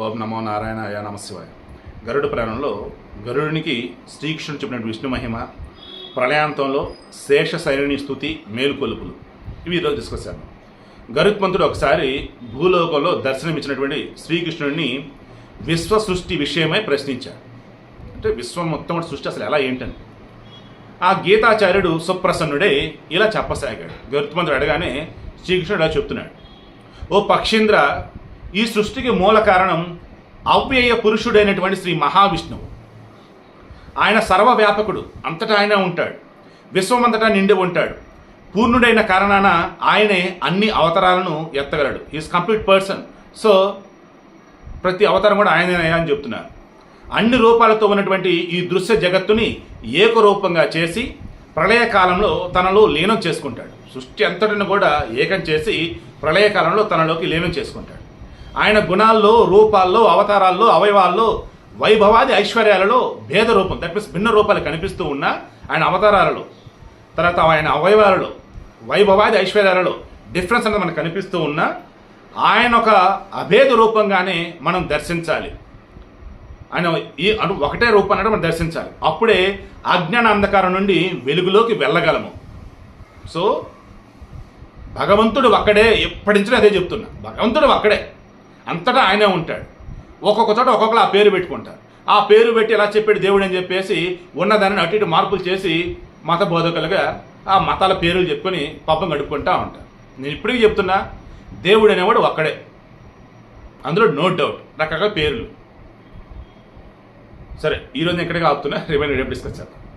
ఓం నమో నారాయణ అయా నమశివాయ. గరుడ ప్రాణంలో గరుడునికి శ్రీకృష్ణుడు చెప్పిన విష్ణు మహిమ ప్రళయాంతంలో శేష శైలిని స్థుతి మేలుకొలుపులు. ఇవి ఈరోజు తీసుకొచ్చాను గరుత్మంతుడు ఒకసారి భూలోకంలో దర్శనమిచ్చినటువంటి శ్రీకృష్ణుడిని విశ్వ సృష్టి విషయమై ప్రశ్నించాడు. అంటే విశ్వం మొత్తం సృష్టి అసలు ఎలా ఏంటని. ఆ గీతాచార్యుడు సుప్రసన్నుడే ఇలా చెప్పసాగాడు. గరుత్మంతుడు అడగానే శ్రీకృష్ణుడు ఇలా చెప్తున్నాడు. ఓ పక్షీంద్ర ఈ సృష్టికి మూల కారణం అవ్యయ పురుషుడైనటువంటి శ్రీ మహావిష్ణువు. ఆయన సర్వవ్యాపకుడు అంతటా ఆయన ఉంటాడు విశ్వమంతటా నిండి ఉంటాడు. పూర్ణుడైన కారణాన ఆయనే అన్ని అవతారాలను ఎత్తగలడు. ఈజ్ కంప్లీట్ పర్సన్ సో ప్రతి అవతారం కూడా ఆయనే అని చెప్తున్నారు. అన్ని రూపాలతో ఉన్నటువంటి ఈ దృశ్య జగత్తుని ఏకరూపంగా చేసి ప్రళయకాలంలో తనలో లీనం చేసుకుంటాడు. సృష్టి అంతటిని కూడా ఏకం చేసి ప్రళయకాలంలో తనలోకి లీనం చేసుకుంటాడు. ఆయన గుణాల్లో రూపాల్లో అవతారాల్లో అవయవాల్లో వైభవాది ఐశ్వర్యాలలో భేద రూపం దట్ మీన్స్ భిన్న రూపాలు కనిపిస్తూ ఉన్న ఆయన అవతారాలలో. తర్వాత ఆయన అవయవాలలో వైభవాది ఐశ్వర్యాలలో డిఫరెన్స్ అనేది మనకు కనిపిస్తూ ఉన్న ఆయన ఒక అభేద రూపంగానే మనం దర్శించాలి. ఆయన ఈ అను ఒకటే రూపం అనేది మనం దర్శించాలి. అప్పుడే అజ్ఞాన అంధకారం నుండి వెలుగులోకి వెళ్ళగలము. సో భగవంతుడు ఒక్కడే ఎప్పటి నుంచి అదే చెప్తున్నా. భగవంతుడు ఒక్కడే. అంతటా ఆయనే ఉంటాడు. ఒక్కొక్క చోట ఒక్కొక్కరు ఆ పేరు పెట్టుకుంటారు. ఆ పేరు పెట్టి ఎలా చెప్పాడు దేవుడు అని చెప్పేసి ఉన్నదానిని అటు ఇటు మార్పులు చేసి మత బోధకులుగా ఆ మతాల పేర్లు చెప్పుకొని పాపం గడుపుకుంటా ఉంటారు. నేను ఇప్పటికీ చెప్తున్నా దేవుడు అనేవాడు ఒక్కడే. అందులో నో డౌట్ రకరకాల పేర్లు. సరే ఈరోజు ఎక్కడికి ఆపుతున్నా రేపు రేపు డిస్కస్ చేద్దాం.